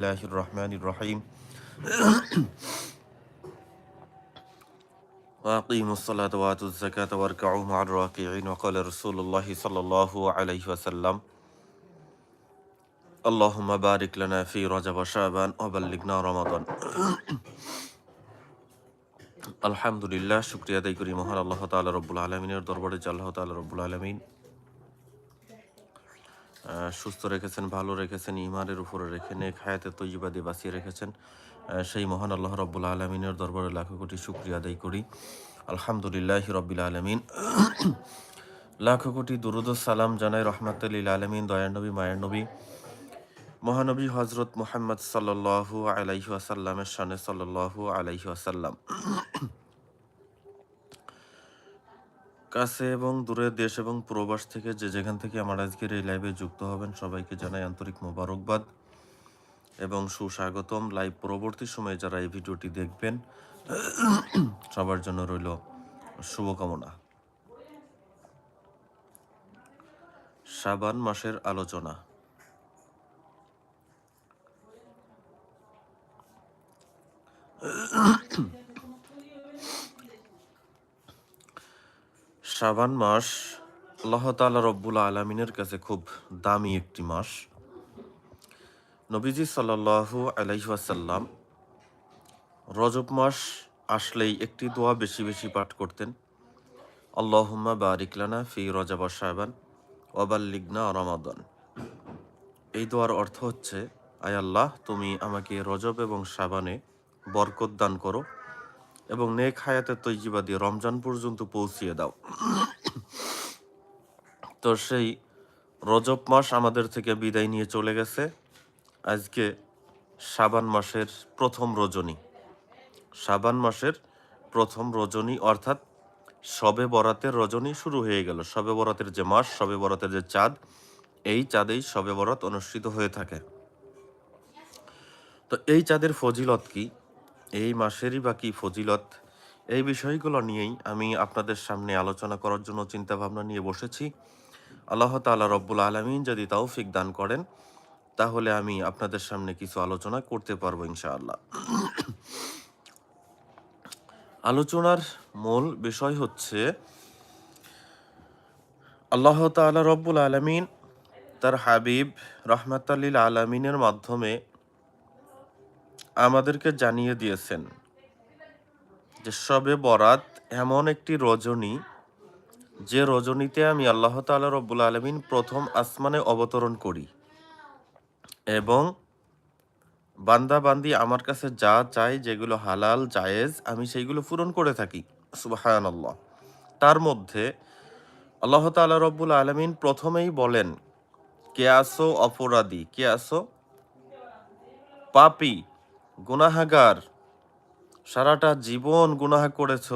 الله الرحمن الرحيم وأقيموا الصلاة وآتوا الزكاة واركعوا مع الراكعين وقال رسول الله صلى الله عليه وسلم اللهم بارك لنا في رجب وشعبان وبلغنا رمضان আলহামদুলিল্লাহ শুক্রিয়া আদায় করি মহান আল্লাহ তাআলা রব্বুল আলমিনের দরবারে যে আল্লাহ তাআলা রব্বুল আলমিন আহ, সুস্থ রেখেছেন, ভালো রেখেছেন ইমানের উপরে রেখে নেক হায়াতে তৈবা দিয়ে বাঁচিয়ে রেখেছেন। সেই মহান আল্লাহ রব্বুল আলমিনের দরবারে লাখো কোটি শুক্রিয়া আদায় করি। আলহামদুলিল্লাহ রব্বিল আলমিন। লাখো কোটি দুরুদ সালাম জানাই রহমাতুল্লিল আলমিন, দয়ার নবী, মায়ের নবী। মহানবী হজরত মোহাম্মদ সাল্লাল্লাহু আলাইহি আসাল্লামের শানে সাল্লাল্লাহু আলাইহি আসাল্লাম কাছে এবং দূরে দেশ এবং প্রবাস থেকে যে যেখান থেকে আমার আজকের এই লাইভে যুক্ত হবেন, সবাইকে জানাই আন্তরিক মোবারকবাদ এবং সুস্বাগতম। লাইভ পরবর্তী সময়ে যারা এই ভিডিওটি দেখবেন, সবার জন্য রইল শুভকামনা। শাবান মাসের আলোচনা। শাবান মাস আল্লাহ তাআলা রব্বুল আলমিনের কাছে খুব দামি একটি মাস। নবীজি সাল্লাল্লাহু আলাইহি ওয়াসাল্লাম রজব মাস আসলেই একটি দোয়া বেশি বেশি পাঠ করতেন। আল্লাহুম্মা বারিক লানা ফি রজব শাবান ওয়াবাল্লিগনা রমাদান। এই দোয়ার অর্থ হচ্ছে, আয় আল্লাহ, তুমি আমাকে রজব এবং শাবানে বরকত দান করো। এবং নেক হায়াতের তৈজিবা দিয়ে রমজান পর্যন্ত পৌঁছিয়ে দাও। তো সেই রজব মাস আমাদের থেকে বিদায় নিয়ে চলে গেছে। আজকে সাবান মাসের প্রথম রজনী। সাবান মাসের প্রথম রজনী অর্থাৎ শবে বরাতের রজনী শুরু হয়ে গেল। শবে বরাতের যে মাস শবে বরাতের যে চাঁদ, এই চাঁদেই শবে বরাত অনুষ্ঠিত হয়ে থাকে। তো এই চাঁদের ফজিলত কি? এই মাসেরই বাকি ফজিলত? এই বিষয়গুলো নিয়েই আমি আপনাদের সামনে আলোচনা করার জন্য চিন্তা ভাবনা নিয়ে বসেছি। আল্লাহ তাআলা রব্বুল আলমিন যদি তৌফিক দান করেন, তাহলে আমি আপনাদের সামনে কিছু আলোচনা করতে পারব ইনশাআল্লাহ। আলোচনার মূল বিষয় হচ্ছে, আল্লাহ তাআলা রব্বুল আলমিন তার হাবিব রহমাতাল্লিল আলমিনের মাধ্যমে আমাদেরকে জানিয়ে দিয়েছেন যে সবে বরাত এমন একটি রজনী, যে রজনীতে আমি আল্লাহ তাআলা রব্বুল আলমিন প্রথম আসমানে অবতরণ করি এবং বান্দা বান্দি আমার কাছে যা চাই, যেগুলো হালাল, জায়েজ, আমি সেইগুলো পূরণ করে থাকি। সুবাহান আল্লাহ তার মধ্যে আল্লাহ তাআলা রব্বুল আলমিন প্রথমেই বলেন কে আসো অপরাধী কে আসো পাপি গুনাহাগার। সারাটা জীবন গুনাহ করেছ।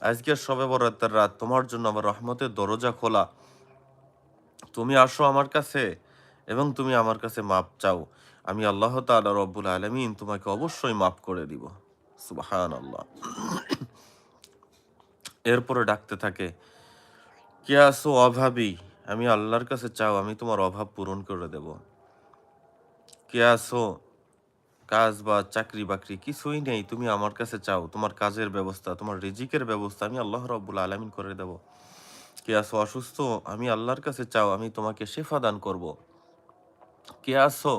আজকে সবে বরাতের রাত, তোমার জন্য আমার রহমতের দরজা খোলা। তুমি আসো আমার কাছে এবং তুমি আমার কাছে মাপ চাও। আমি আল্লাহ তাআলা রব্বুল আলমিন তোমাকে অবশ্যই মাফ করে দিব। সুবাহান আল্লাহ এরপরে ডাকতে থাকে, কে আসো অভাবী? আমি আল্লাহর কাছে চাও, আমি তোমার অভাব পূরণ করে দেব। কে আসো কাজ বা চাকরি বাকরি কিছুই নেই, তুমি আমার কাছে চাও, তোমার কাজের ব্যবস্থা, তোমার রিজিকের ব্যবস্থা আমি আল্লাহ রব্বুল আলমিন করে দেব। কে আসো অসুস্থ, আমি আল্লাহর কাছে চাও, আমি তোমাকে শেফা দান করব। কে আসো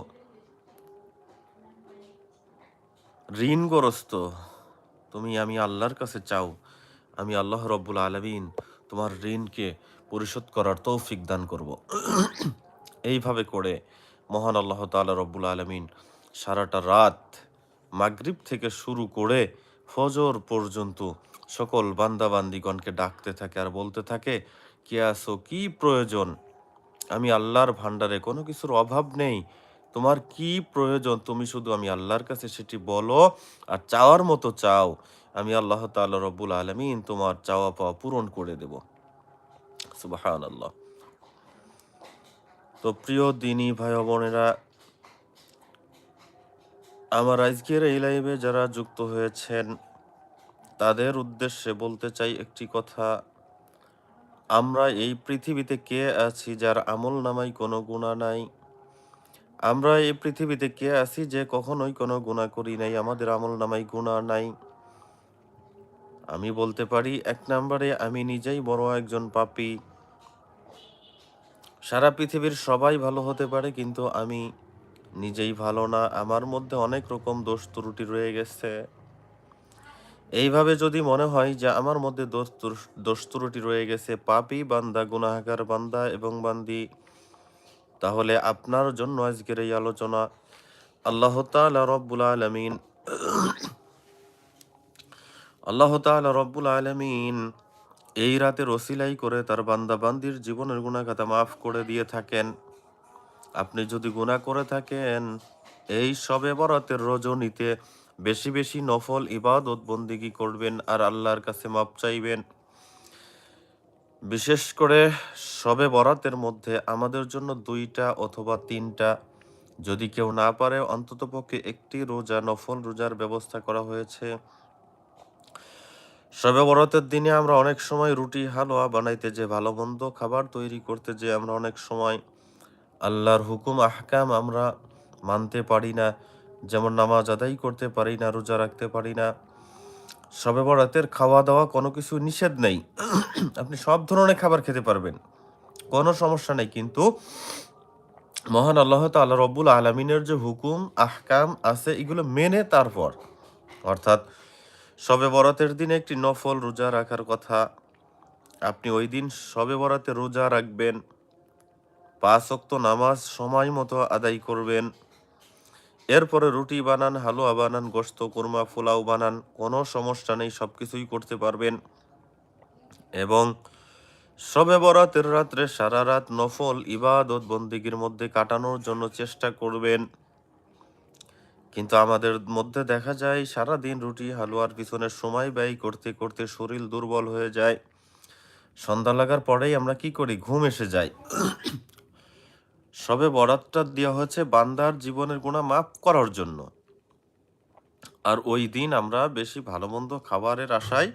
ঋণগ্রস্ত, তুমি আমি আল্লাহর কাছে চাও, আমি আল্লাহ রব্বুল আলমিন তোমার ঋণকে পরিশোধ করার তৌফিক দান করব। এইভাবে করে মহান আল্লাহ তাআলা রব্বুল আলমিন সারাটা রাত মাগরিব থেকে শুরু করে ফজর পর্যন্ত সকল বান্দাবান্দিগণকে ডাকতে থাকে আর বলতে থাকে, কে আসো কি প্রয়োজন? আমি আল্লাহর ভান্ডারে কোনো কিছুর অভাব নেই। তোমার কি প্রয়োজন? তুমি শুধু আমি আল্লাহর কাছে সেটি বলো আর চাওয়ার মতো চাও। আমি আল্লাহ তাআলা রব্বুল আলমিন তোমার চাওয়া পাওয়া পূরণ করে দেব। সুবাহান আল্লাহ তো প্রিয় দিনী ভাই বোনেরা আমার আজকের এই লাইভে যারা যুক্ত হয়েছেন, তাদের উদ্দেশ্যে বলতে চাই একটি কথা। আমরা এই পৃথিবীতে কে আছি যার আমল নামাই কোনো গুণা নাই? আমরা এই পৃথিবীতে কে আছি যে কখনোই কোনো গুণা করি নাই? আমাদের আমল নামাই গুণা নাই। আমি বলতে পারি, এক নম্বরে আমি নিজেই বড় একজন পাপী। সারা পৃথিবীর সবাই ভালো হতে পারে, কিন্তু আমি নিজেই ভালো না, আমার মধ্যে অনেক রকম দোষ ত্রুটি রয়ে গেছে। এইভাবে যদি মনে হয় যে আমার মধ্যে দোষ দোষ ত্রুটি রয়ে গেছে, পাপি বান্দা, গুনাহগার বান্দা এবং বান্দি, তাহলে আপনার জন্য আজকের এই আলোচনা আল্লাহ তাআলা রব্বুল আলামিন, আল্লাহ তাআলা রব্বুল আলামিন এই রাতে রসিলাই করে তার বান্দা বান্দির জীবনের গুণাখাতা মাফ করে দিয়ে থাকেন। আপনি যদি গুণা করে থাকেন, এই সবে বরাতের রজনীতে বেশি বেশি নফল ইবাদত বন্দিগি করবেন আর আল্লাহর কাছে মাপ চাইবেন। বিশেষ করে সবে বরাতের মধ্যে আমাদের জন্য দুইটা অথবা তিনটা, যদি কেউ না পারে অন্ততপক্ষে একটি রোজা, নফল রোজার ব্যবস্থা করা হয়েছে। সবে বরাতের দিনে আমরা অনেক সময় রুটি, হালুয়া বানাইতে যে ভালো মন্দ খাবার তৈরি করতে যে আমরা অনেক সময় আল্লাহর হুকুম, আহকাম আমরা মানতে পারি না। যেমন নামাজ আদায় করতে পারি না, রোজা রাখতে পারি না। সবে বরাতের খাওয়া দাওয়া কোনো কিছু নিষেধ নেই। আপনি সব ধরনের খাবার খেতে পারবেন, কোনো সমস্যা নেই। কিন্তু মহান আল্লাহ তাআলা রব্বুল আলমিনের যে হুকুম, আহকাম আছে, এগুলো মেনে তারপর। অর্থাৎ সবে বরাতের দিনে একটি নফল রোজা রাখার কথা, আপনি ওই দিন সবে বরাতে রোজা রাখবেন। পাঁচ অক্ত নামাজ সময় মতো আদায় করবেন। এরপরে রুটি বানান, হালুয়া বানান গোস্ত কোরমা, পোলাও বানান, কোনো সমস্যা নেই সব কিছুই করতে পারবেন। এবং সবে বরাতের রাত্রে সারা রাত নফল ইবাদত বন্দিগির মধ্যে কাটানোর জন্য চেষ্টা করবেন। কিন্তু আমাদের মধ্যে দেখা যায় সারা দিন রুটি, হালুয়ার পিছনে সময় ব্যয় করতে করতে শরীর দুর্বল হয়ে যায়। সন্ধ্যা লাগার পরেই আমরা কি করি? ঘুম এসে যায়। সবে বরাতটা দেওয়া হয়েছে বান্দার জীবনের গুণা মাফ করার জন্য। আর ওই দিন আমরা বেশি ভালো মন্দ খাবারের আশায়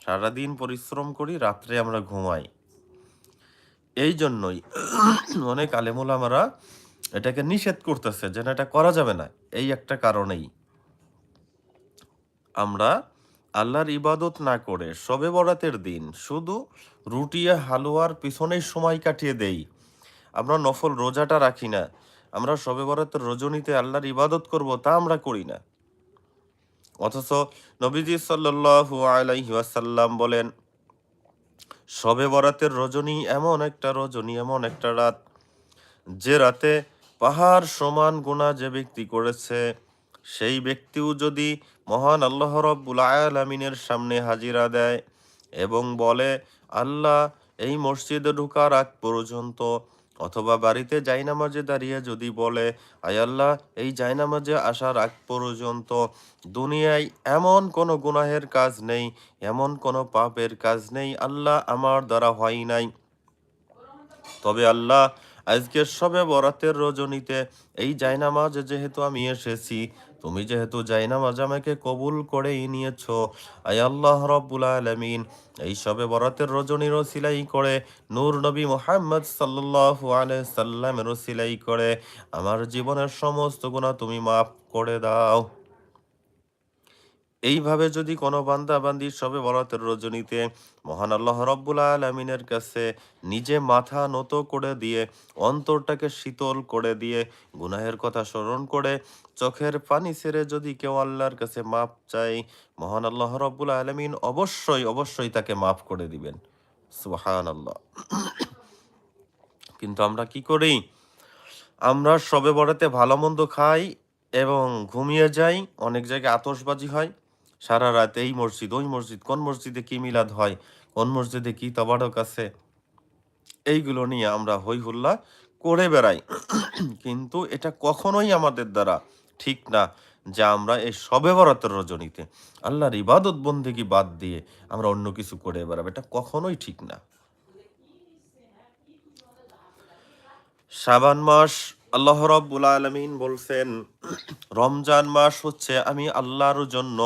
সারাদিন পরিশ্রম করি, রাত্রে আমরা ঘুমাই। এই জন্যই অনেক আলেমুলামারা এটাকে নিষেধ করতেছে যেন এটা করা যাবে না। এই একটা কারণেই আমরা আল্লাহর ইবাদত না করে সবে বরাতের দিন শুধু রুটি হালুয়ার পিছনেই সময় কাটিয়ে দেই। আমরা নফল রোজাটা রাখি না। আমরা সবে বরাতের রজনীতে আল্লাহর ইবাদত করব, তা আমরা করি না। অথচ নবীজি সাল্লাল্লাহু আলাইহি ওয়াসাল্লাম বলেন, সবে বরাতের রজনী এমন একটা রজনী, এমন একটা রাত, যে রাতে পাহাড় সমান গুণা যে ব্যক্তি করেছে, সেই ব্যক্তিও যদি মহান আল্লাহ রব্বুল আলামিনের সামনে হাজিরা দেয় এবং বলে, আল্লাহ, এই মসজিদে ঢুকার আগ পর্যন্ত অথবা বাড়িতে জাইনামাজে দাঁড়িয়ে যদি বলে আয় আল্লাহ, এই জাইনামাজে আসার আগ পর্যন্ত দুনিয়ায় এমন কোনো গুনাহের কাজ নেই, এমন কোনো পাপের কাজ নেই, আল্লাহ আমার দ্বারা হয় নাই। তবে আল্লাহ আজকে সবে বরাতের রজনীতে এই জায়নামাজ যেহেতু আমি এসেছি তুমি যেহেতু জায়নামাজ আমাকে কবুল করেই নিয়েছ, আয় আল্লাহ রব্বুল আলমিন। এই সবে বরাতের রজনীর সিলাই করে, নূর নবী মোহাম্মদ সাল্লু আলহ সাল্লামেরও সিলাই করে, আমার জীবনের সমস্ত গুণা তুমি মাফ করে দাও। এইভাবে যদি কোনো বান্দাবান্দি সবে বরাতের রজনীতে মহান আল্লাহ রব্বুল আলমিনের কাছে নিজে মাথা নত করে দিয়ে, অন্তরটাকে শীতল করে দিয়ে, গুনাহের কথা স্মরণ করে, চোখের পানি ছেড়ে যদি কেউ আল্লাহর কাছে মাপ চাই মহান আল্লাহ রব্বুল আলমিন অবশ্যই অবশ্যই তাকে মাফ করে দিবেন। সুহান আল্লাহ কিন্তু আমরা কি করি? আমরা সবে বরাতে ভালো মন্দ খাই এবং ঘুমিয়ে যাই, অনেক জায়গায় আতশবাজি হয়। সারা রাত এই মসজিদ, ওই মসজিদ, কোন মসজিদে কি মিলাদ হয়, কোন মসজিদে কি তবারক আছে, এইগুলো নিয়ে আমরা হই হুল্লা করে বেড়াই। কিন্তু এটা কখনোই আমাদের দ্বারা ঠিক না যে আমরা এই সবে বরাতের রজনীতে আল্লাহর ইবাদত বন্দেগী বাদ দিয়ে আমরা অন্য কিছু করে বেড়াবো। এটা কখনোই ঠিক না। শাবান মাস আল্লাহ রব্বুল আলমিন বলছেন, রমজান মাস হচ্ছে আমি আল্লাহর জন্য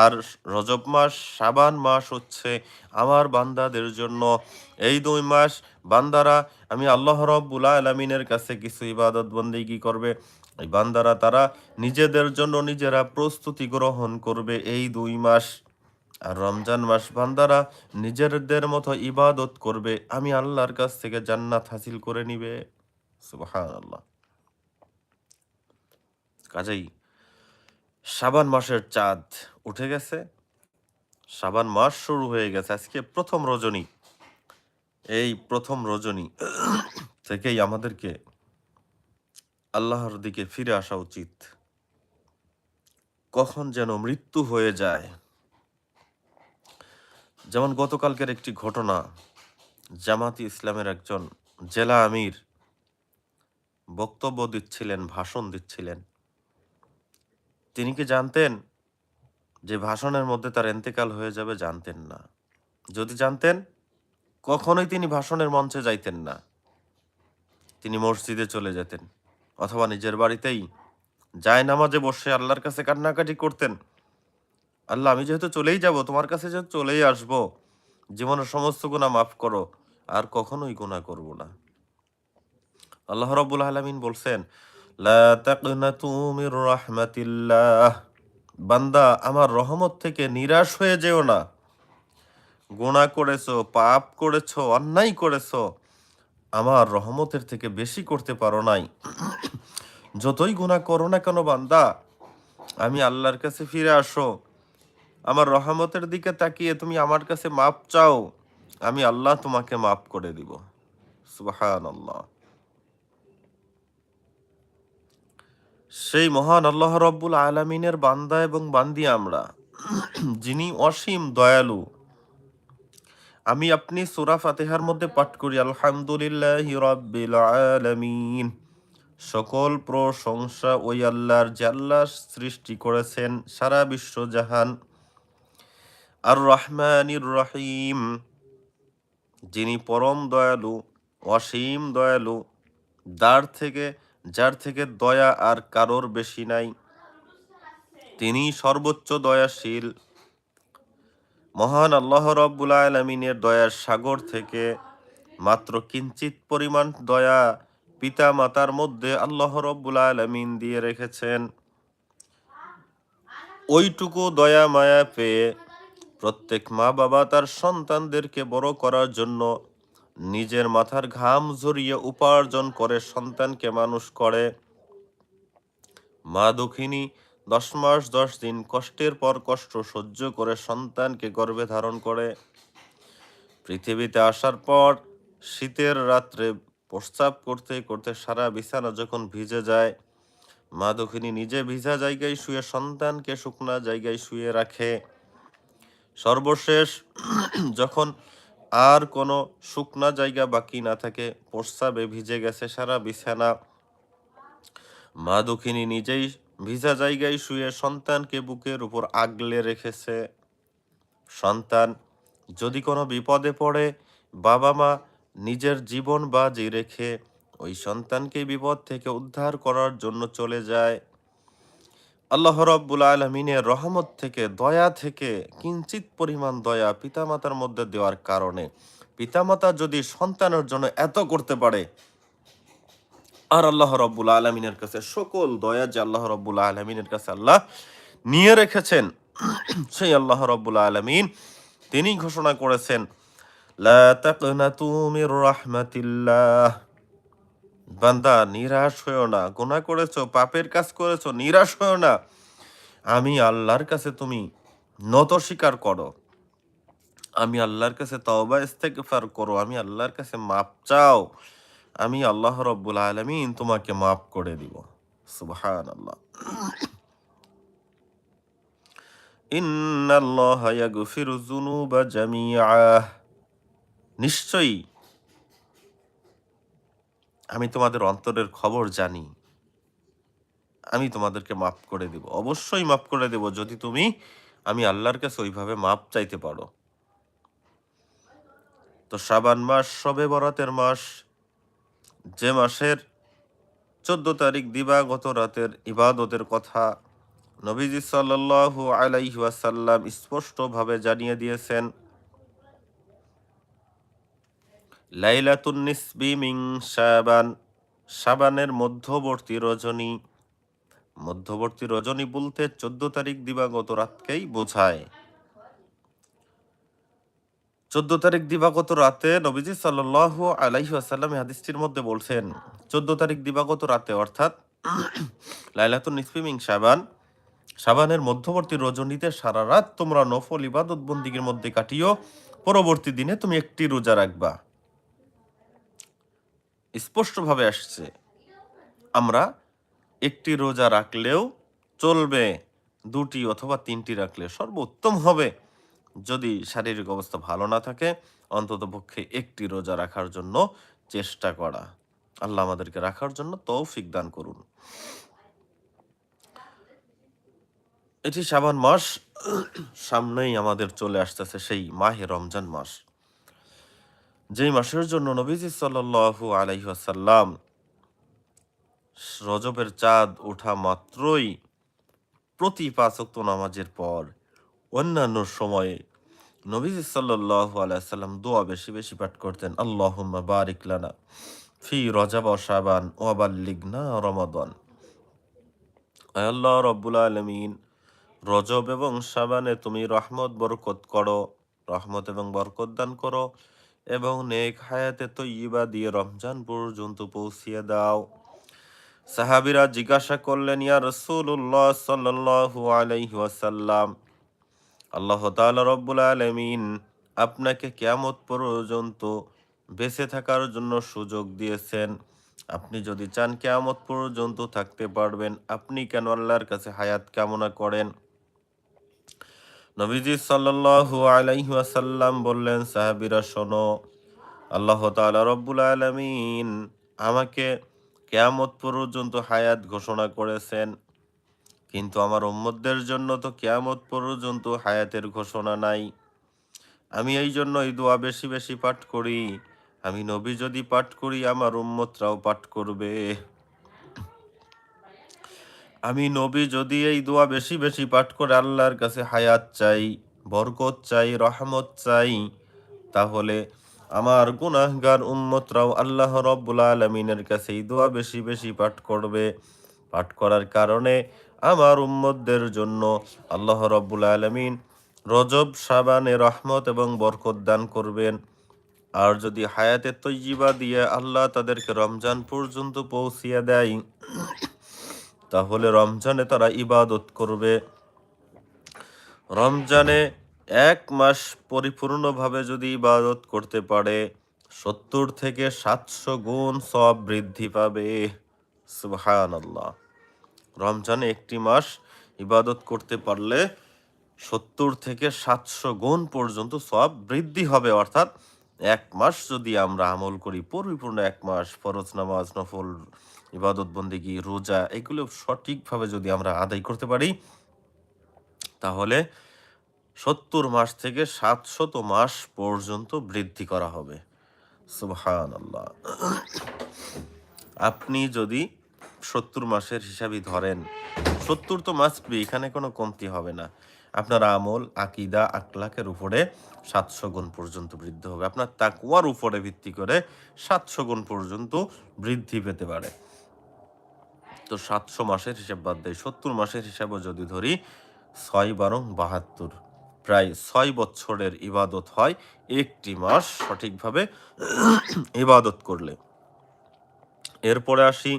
আর রজব মাস, সাবান মাস হচ্ছে আমার বান্দাদের জন্য। এই দুই মাস বান্দারা, আমি আল্লাহ রব্বুল আলমিনের কাছে কিছু ইবাদত বন্দেগী করবে। এই বান্দারা তারা নিজেদের জন্য নিজেরা প্রস্তুতি গ্রহণ করবে এই দুই মাস। আর রমজান মাস বান্দারা নিজেদের মতো ইবাদত করবে, আমি আল্লাহর কাছ থেকে জান্নাত হাসিল করে নিবে। আল্লাহ কাজেই শাবান মাসের চাঁদ উঠে গেছে। শাবান মাস শুরু হয়ে গেছে। আজকে প্রথম রজনী। এই প্রথম রজনী থেকেই আমাদেরকে আল্লাহর দিকে ফিরে আসা উচিত। কখন যেন মৃত্যু হয়ে যায়। যেমন গতকালকের একটি ঘটনা, জামাতি ইসলামের একজন জেলা আমির বক্তব্য দিচ্ছিলেন, ভাষণ দিচ্ছিলেন। তিনি কি জানতেন যে ভাষণের মধ্যে তার এন্তেকাল হয়ে যাবে জানতেন না। যদি জানতেন, কখনোই তিনি ভাষণের মঞ্চে যাইতেন না। তিনি মসজিদে চলে যেতেন অথবা নিজের বাড়িতেই যায় নামাজে বসে আল্লাহর কাছে কান্নাকাটি করতেন। আল্লাহ, আমি যেহেতু চলেই যাব, তোমার কাছে যেহেতু চলেই আসব, জীবনের সমস্ত গুণা মাফ করো, আর কখনোই গুণা করব না। আল্লাহ রব্বুল আলমিন বলছেন, লা তাকনাতু মির রাহমাতিল্লাহ। বান্দা, আমার রহমত থেকে নিরাশ হয়ে যেও না। গুণা করেছ, পাপ করেছ, অন্যায় করেছ, আমার রহমতের থেকে বেশি করতে পারো নাই। যতই গুণা করো না কেন বান্দা, আমি আল্লাহর কাছে ফিরে আসো। আমার রহমতের দিকে তাকিয়ে তুমি আমার কাছে মাপ চাও, আমি আল্লাহ তোমাকে মাফ করে দিব। সুবাহান আল্লাহ সেই মহান আল্লাহ রব্বুল আলমিনের বান্দা এবং বান্দি আমরা। যিনি অসীম দয়ালু। আমি আপনি সুরা ফাতেহার মধ্যে পাঠ করি, আলহামদুলিল্লাহ রব্বিল আলামিন। সকল প্রশংসা ওই আল্লাহর আল্লাহ সৃষ্টি করেছেন, সারা বিশ্ব জাহান। আর রহমানির রহিম। যিনি পরম দয়ালু, অসীম দয়ালু যার থেকে যার থেকে দয়া আর কারোর বেশি নাই। তিনি সর্বোচ্চ দয়াশীল। মহান আল্লাহ রব্বুল আলমিনের দয়ার সাগর থেকে মাত্র কিঞ্চিত পরিমাণ দয়া পিতা মাতার মধ্যে আল্লাহ রব্বুল আলমিন দিয়ে রেখেছেন। ওইটুকু দয়া মায়া পেয়ে প্রত্যেক মা বাবা তার সন্তানদেরকে বড় করার জন্য নিজের মাথার ঘাম ঝরিয়ে উপার্জন করে সন্তানকে মানুষ করে। মা দক্ষিণী দশ মাস দশ দিন কষ্টের পর কষ্ট সহ্য করে সন্তানকে গর্ভে ধারণ করে। পৃথিবীতে আসার পর শীতের রাত্রে প্রস্তাব করতে করতে সারা বিছানা যখন ভিজে যায়, মা দক্ষিণী নিজে ভিজা জায়গায় শুয়ে সন্তানকে শুকনা জায়গায় শুয়ে রাখে। সর্বশেষ যখন আর কোনো শুকনা জায়গা বাকি না থাকে। প্রস্রাবে ভিজে গেছে সারা বিছানা। মা দক্ষিণী নিজেই ভিজা জায়গায় শুয়ে সন্তানকে বুকের উপর আগলে রেখেছে। সন্তান যদি কোনো বিপদে পড়ে বাবা মা নিজের জীবন বাজি রেখে ওই সন্তানকে বিপদ থেকে উদ্ধার করার জন্য চলে যায়। আল্লাহ রব্বুল আলমিনের রহমত থেকে, দয়া থেকে, কিঞ্চিত পরিমাণ দয়া পিতামাতার মধ্যে দেওয়ার কারণে পিতামাতা যদি সন্তানের জন্য এত করতে পারে, আর আল্লাহ রব্বুল আলমিনের কাছে সকল দয়া যে আল্লাহ রব্বুল আলমিনের কাছে আল্লাহ নিয়ে রেখেছেন, সেই আল্লাহ রব্বুল আলমিন তিনি ঘোষণা করেছেন, লা তাকনাতু মির বান্দা, নিরাশ হয়েও না। গুনাহ করেছ, পাপের কাজ করেছ, নিরাশ হয়েও না। আমি আল্লাহর কাছে তুমি নত স্বীকার করো। আমি আল্লাহর কাছে তওবা, ইস্তেগফার করো। আমি আল্লাহর কাছে মাপ চাও। আমি আল্লাহ রব্বুল আলমিন তোমাকে মাপ করে দিব। সুবহান আল্লাহ ইন্নাল্লাহ ইয়াগফিরু যুনুবা জামিআ নিশ্চয়ই আমি তোমাদের অন্তরের খবর জানি। আমি তোমাদেরকে মাফ করে দেব। অবশ্যই মাফ করে দেব যদি তুমি আমি আল্লাহর কাছে ওইভাবে মাপ চাইতে পারো। তো শাবান মাস সবে বরাতের মাস। যে মাসের চোদ্দ তারিখ দিবাগত রাতের ইবাদতের কথা নবীজি সাল্লাল্লাহু আলাইহি ওয়াসাল্লাম স্পষ্টভাবে জানিয়ে দিয়েছেন। লাইলাতুন নিসবি মিং শাবান। শাবানের মধ্যবর্তী রজনী মধ্যবর্তী রজনী বলতে চোদ্দ তারিখ দিবাগত রাতকেই বোঝায়। চোদ্দ তারিখ দিবাগত রাতে নবীজি সাল্লাহ আলাইহি আসাল্লাম হাদিসটির মধ্যে বলছেন, চোদ্দ তারিখ দিবাগত রাতে অর্থাৎ লাইলাতুন নিসফি মিং শাবান, শাবানের মধ্যবর্তী রজনীতে সারা রাত তোমরা নফল ইবাদত মধ্যে কাটিও, পরবর্তী দিনে তুমি একটি রোজা রাখবা। স্পষ্টভাবে আসছে, আমরা একটি রোজা রাখলেও চলবে, দুটি অথবা তিনটি রাখলে সর্বোত্তম হবে। যদি শারীরিক অবস্থা ভালো না থাকে, অন্তত পক্ষে একটি রোজা রাখার জন্য চেষ্টা করা। আল্লাহ আমাদেরকে রাখার জন্য তৌফিক দান করুন। এটি সাবান মাস, সামনেই আমাদের চলে আসতেছে সেই মাহে রমজান মাস। যেই মাসের জন্য নবীজি সাল্লাল্লাহু আলাইহি রজবের চাঁদ ওঠা মাত্রই প্রতি পাঁচ নামাজের পর অন্যান্য সময়ে নবীজি সাল্লাল্লাহু আলাইহি সাল্লাম দোয়া বেশি বেশি পাঠ করতেন আল্লাহ বারিকলানা ফি রজব ও শাবান ওয়া বাল্লিগনা রমাদান। আল্লাহ রব্বুল আলমিন, রজব এবং সাবানে তুমি রহমত, বরকত করো, রহমত এবং বরকত দান করো। এবং নেক হায়াতে তৈবা দিয়ে রমজান পর্যন্ত পৌঁছিয়ে দাও। সাহাবিরা জিজ্ঞাসা করলেন, ইয়া রসুল্লাহ সাল্লাল্লাহু আলাইহি ওয়াসাল্লাম, আল্লাহ তাআলা রব্বুল আলামিন আপনাকে কিয়ামত পর্যন্ত বেঁচে থাকার জন্য সুযোগ দিয়েছেন। আপনি যদি চান কিয়ামত পর্যন্ত থাকতে পারবেন, আপনি কেন আল্লাহর কাছে হায়াত কামনা করেন? নবীজি সাল্লাল্লাহু আলাইহি ওয়াসাল্লাম বললেন, সাহাবীরা, শোনো, আল্লাহ তাআলা রব্বুল আলামিন আমাকে কেয়ামত পর্যন্ত হায়াত ঘোষণা করেছেন। কিন্তু আমার উম্মতদের জন্য তো কেয়ামত পর্যন্ত হায়াতের ঘোষণা নাই। আমি এই জন্য এই দোয়া বেশি বেশি পাঠ করি। আমি নবী যদি পাঠ করি, আমার উম্মতরাও পাঠ করবে। আমি নবী যদি এই দোয়া বেশি বেশি পাঠ করে আল্লাহর কাছে হায়াত চাই, বরকত চাই, রহমত চাই, তাহলে আমার গুনাহগার উম্মতরাও আল্লাহ রব্বুল আলমিনের কাছে এই দোয়া বেশি বেশি পাঠ করবে। পাঠ করার কারণে আমার উম্মতদের জন্য আল্লাহ রব্বুল আলমিন রজব, সাবানে রহমত এবং বরকত দান করবেন। আর যদি হায়াতে তৈজিবা দিয়ে আল্লাহ তাদেরকে রমজান পর্যন্ত পৌঁছিয়ে দেয় তাহলে রমজানে তারা ইবাদত করবে। রমজানে এক মাস পরিপূর্ণভাবে যদি ইবাদত করতে পারে, সত্তর থেকে সাতশো গুণ সব বৃদ্ধি পাবে। সুবহান আল্লাহ রমজানে একটি মাস ইবাদত করতে পারলে সত্তর থেকে সাতশো গুণ পর্যন্ত সব বৃদ্ধি হবে। অর্থাৎ এক মাস যদি আমরা আমল করি, পরিপূর্ণ এক মাস, ফরজ নামাজ, নফল ইবাদত, বন্দিগি, রোজা এগুলো সঠিকভাবে যদি আমরা আদায় করতে পারি, তাহলে সত্তর মাস থেকে সাতশত মাস পর্যন্ত বৃদ্ধি করা হবে। সুবহান আপনি যদি সত্তর মাসের হিসাবই ধরেন, সত্তর তো মাসবি এখানে কোনো কমতি হবে না। আপনার আমল, আকিদা আকলাকের উপরে সাতশো গুণ পর্যন্ত বৃদ্ধি হবে। আপনার তাকুয়ার উপরে ভিত্তি করে সাতশো গুণ পর্যন্ত বৃদ্ধি পেতে পারে। তো সাতশো মাসের হিসাব বাদ দেয়। সত্তর মাসের হিসাবও যদি ধরি, ছয় বারং বাহাত্তর। প্রায় ছয় বছরের ইবাদত হয় একটি মাস সঠিকভাবে ইবাদত করলে। এরপরে আসি,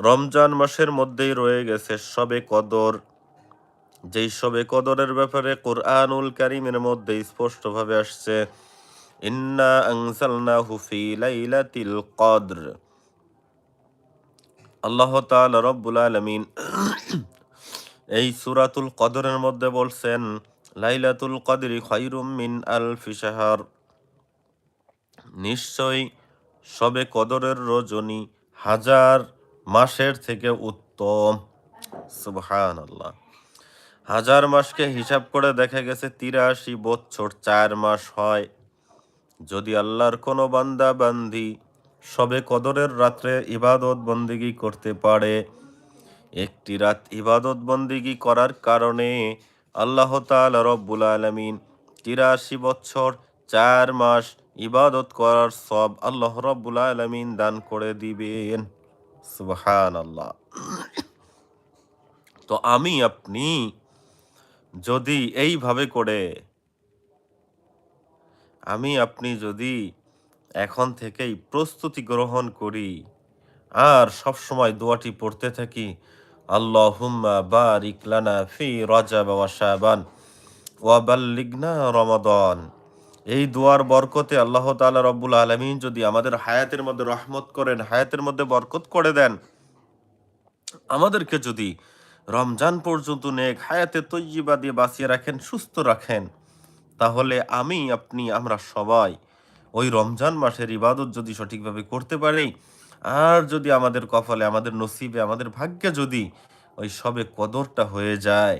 রমজান মাসের মধ্যেই রয়ে গেছে সবে কদর। যেই সবে কদরের ব্যাপারে কোরআনুল কারিমের মধ্যে স্পষ্টভাবে আসছে, ইন্না আনসালনাহু ফি লাইলাতিল কদর। আল্লাহ রব্বুল আলামিন এই সূরাতুল কদরের মধ্যে বলছেন, লাইলাতুল কদরি খায়রুম মিন আল শাহর। নিশ্চয়ই সবে কদরের রজনী হাজার মাসের থেকে উত্তম। সুবহান আল্লাহ হাজার মাসকে হিসাব করে দেখা গেছে তিরাশি বছর চার মাস হয়। যদি আল্লাহর কোনো বান্দা বান্দি সবে কদরের রাত্রে ইবাদত বন্দিগি করতে পারে। একটি রাত ইবাদত বন্দিগি করার কারণে আল্লাহ তাআলা রব্বুল আলামিন তিরাশি বছর, চার মাস ইবাদত করার সব আল্লাহ রব্বুল আলমিন দান করে দিবেন। সুবহান আল্লাহ তো আমি, আপনি যদি এইভাবে করে, আমি, আপনি যদি এখন থেকেই প্রস্তুতি গ্রহণ করি। আর সব সময় দোয়াটি পড়তে থাকি, আল্লাহুম্মা বারিক লানা ফি রজাব ওয়া শাবান ওয়া বাল্লিগনা রমাদান। এই দোয়ার বরকতে আল্লাহ তাআলা রব্বুল আলামিন যদি আমাদের হায়াতের মধ্যে রহমত করেন, হায়াতের মধ্যে বরকত করে দেন, আমাদেরকে যদি রমজান পর্যন্ত নেক হায়াতে তৈজিবা দিয়ে বাঁচিয়ে রাখেন, সুস্থ রাখেন, তাহলে আমি, আপনি, আমরা সবাই ওই রমজান মাসের ইবাদত যদি সঠিকভাবে করতে পারি, আর যদি আমাদের কপালে, আমাদের নসিবে, আমাদের ভাগ্যে যদি ওই সবে কদরটা হয়ে যায়,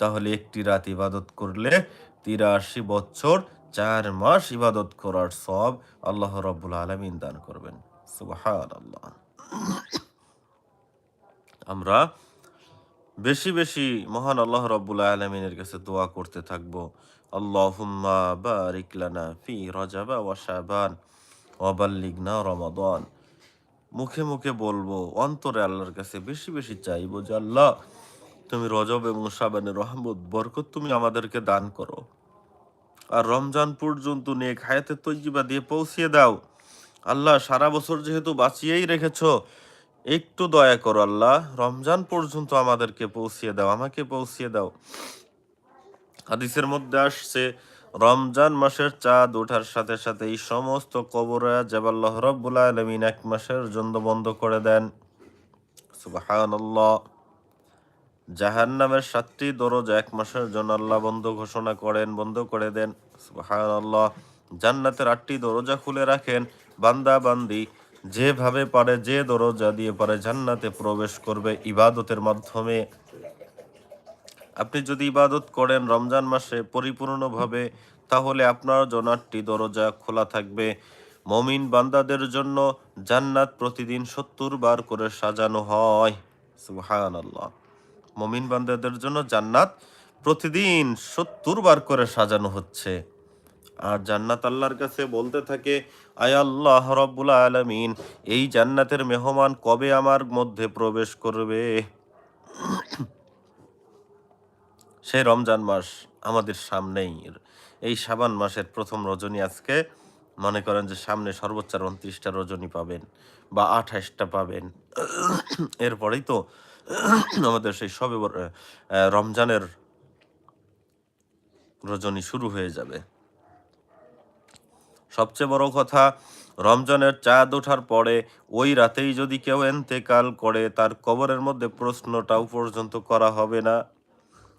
তাহলে একটি রাত ইবাদত করলে তিরাশি বছর, চার মাস ইবাদত করার সব আল্লাহ রব্বুল আলমিন দান করবেন। আল্লাহ আমরা বেশি বেশি মহান আল্লাহ রব্বুল আলমিনের কাছে দোয়া করতে থাকব। আল্লাহুম্মা বারিক লানা ফি রজাবা ওয়া শাবান ওয়া বাল্লিগনা রমাদান মুখে মুখে বলব, অন্তরে আল্লাহর কাছে বেশি বেশি চাইব যে, আল্লাহ, তুমি রজব এবং শাবানের রহমত, বরকত তুমি আমাদেরকে দান করো। আর রমজান পর্যন্ত নেক হায়াতে তৈজিবা দিয়ে পৌঁছিয়ে দাও। আল্লাহ, সারা বছর যেহেতু বাঁচিয়েই রেখেছো, একটু দয়া করো আল্লাহ, রমজান পর্যন্ত আমাদেরকে পৌঁছিয়ে দাও, আমাকে পৌঁছিয়ে দাও। হাদিসের মধ্যে আসছে, রমজান মাসের চাঁদ ওঠার সাথে সাথে এই সমস্ত কবরা জাবাল্লাহ রব্বুল আলমিন এক মাসের জন্য বন্ধ করে দেন। সুবাহান্লাহ জাহান নামের সাতটি দরজা এক মাসের জন্য আল্লাহ বন্ধ ঘোষণা করেন, বন্ধ করে দেন। সুবাহান্লাহ জান্নাতের আটটি দরজা খুলে রাখেন, বান্দা বান্দি যেভাবে পারে যে দরজা দিয়ে পারে জান্নাতে প্রবেশ করবে ইবাদতের মাধ্যমে। আপনি যদি ইবাদত করেন রমজান মাসে পরিপূর্ণভাবে, তাহলে আপনার জন্য আটটি দরজা খোলা থাকবে। মমিন বান্দাদের জন্য জান্নাত প্রতিদিন সত্তর বার করে সাজানো হয়। সুহান আল্লাহ মমিন বান্দাদের জন্য জান্নাত প্রতিদিন সত্তর বার করে সাজানো হচ্ছে। আর জান্নাত আল্লাহর কাছে বলতে থাকে, আয় আল্লাহ রব্বুল আলমিন, এই জান্নাতের মেহমান কবে আমার মধ্যে প্রবেশ করবে? সেই রমজান মাস আমাদের সামনেই। এই সাবান মাসের প্রথম রজনী আজকে। মনে করেন যে সামনে সর্বোচ্চ উনত্রিশটা রজনী পাবেন বা আঠাশটা পাবেন। এরপরেই তো আমাদের সেই সবে রমজানের রজনী শুরু হয়ে যাবে। সবচেয়ে বড় কথা, রমজানের চাঁদ ওঠার পরে ওই রাতেই যদি কেউ এন্তেকাল করে, তার কবরের মধ্যে প্রশ্নটাও পর্যন্ত করা হবে না।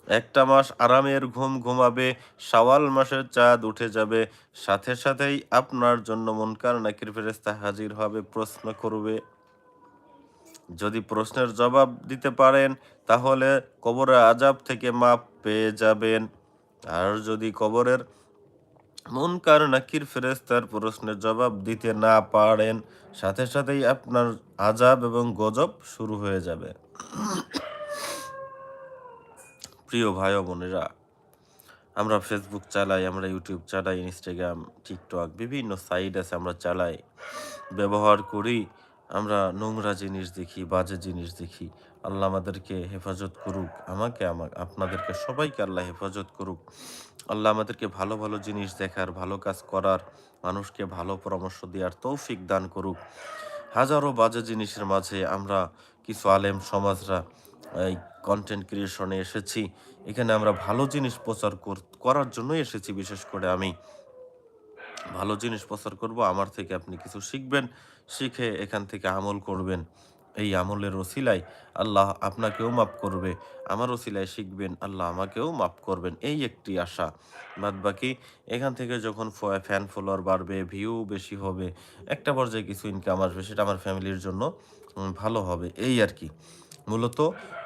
একটা মাস আরামের ঘুম ঘুমাবে, শাওয়াল মাসের চাঁদ উঠে যাবে। সাথে সাথেই আপনার জন্য মনকার নাকির ফেরেস্তা হাজির হবে, প্রশ্ন করবে। যদি প্রশ্নের জবাব দিতে পারেন, তাহলে কবরের আজাব থেকে মাপ পেয়ে যাবেন। আর যদি কবরের মুনকার নাকির ফেরেস্তার প্রশ্নের জবাব দিতে না পারেন, সাথে সাথেই আপনার আজাব এবং গজব শুরু হয়ে যাবে। প্রিয় ভাই বোনেরা, আমরা ফেসবুক চালাই, আমরা ইউটিউব চালাই ইনস্টাগ্রাম টিকটক বিভিন্ন সাইট আছে আমরা চালাই, ব্যবহার করি, আমরা নোংরা জিনিস দেখি, বাজে জিনিস দেখি। আল্লাহ আমাদেরকে হেফাজত করুক, আমাকে আমা আপনাদেরকে, সবাইকে আল্লাহ হেফাজত করুক। আল্লাহ আমাদেরকে ভালো ভালো জিনিস দেখার, ভালো কাজ করার, মানুষকে ভালো পরামর্শ দেওয়ার তৌফিক দান করুক। হাজারো বাজে জিনিসের মাঝে আমরা কিছু আলেম সমাজরা, এই কন্টেন্ট ক্রিয়েশনে এসেছি। এখানে আমরা ভালো জিনিস প্রচার কর- করার জন্যই এসেছি, বিশেষ করে আমি। ভালো জিনিস প্রচার করব, আমার থেকে আপনি কিছু শিখবেন, শিখে এখান থেকে আমল করবেন। এই আমলের ওসিলায় আল্লাহ আপনাকেও মাফ করবে, আমার ওসিলায় শিখবেন, আল্লাহ আমাকেও মাফ করবেন, এই একটি আশা। বাদ বাকি এখান থেকে যখন ফ্যান ফলোয়ার বাড়বে ভিউ বেশি হবে, একটা পর্যায়ে কিছু ইনকাম আসবে, সেটা আমার ফ্যামিলির জন্য ভালো হবে, এই আর কি। মূলত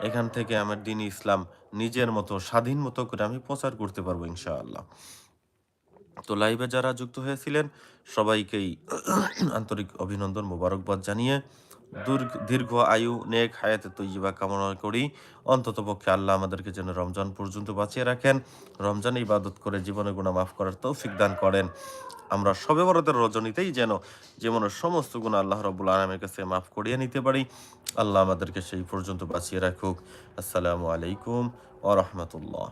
এখান থেকে আমার দিন ইসলাম নিজের মতো, স্বাধীন মতো করে আমি প্রচার করতে পারব ইনশাআল্লাহ। তো লাইভে যারা যুক্ত হয়েছিলেন, সবাইকেই আন্তরিক অভিনন্দন মোবারকবাদ জানিয়ে দীর্ঘ আয়ু, নেক হায়াতে তৈবা কামনা করি। অন্তত পক্ষে আল্লাহ আমাদেরকে যেন রমজান পর্যন্ত বাঁচিয়ে রাখেন। রমজান ইবাদত করে জীবনে গুণা মাফ করার তৌফিক দান করেন। আমরা সবে বরাতের রজনীতেই যেন জীবনের সমস্ত গুণ আল্লাহ রবুল আলমের কাছে মাফ করিয়ে নিতে পারি। আল্লাহ আমাদেরকে সেই পর্যন্ত বাঁচিয়ে রাখুক। আসসালামু আলাইকুম ও রহমতুল্লাহ।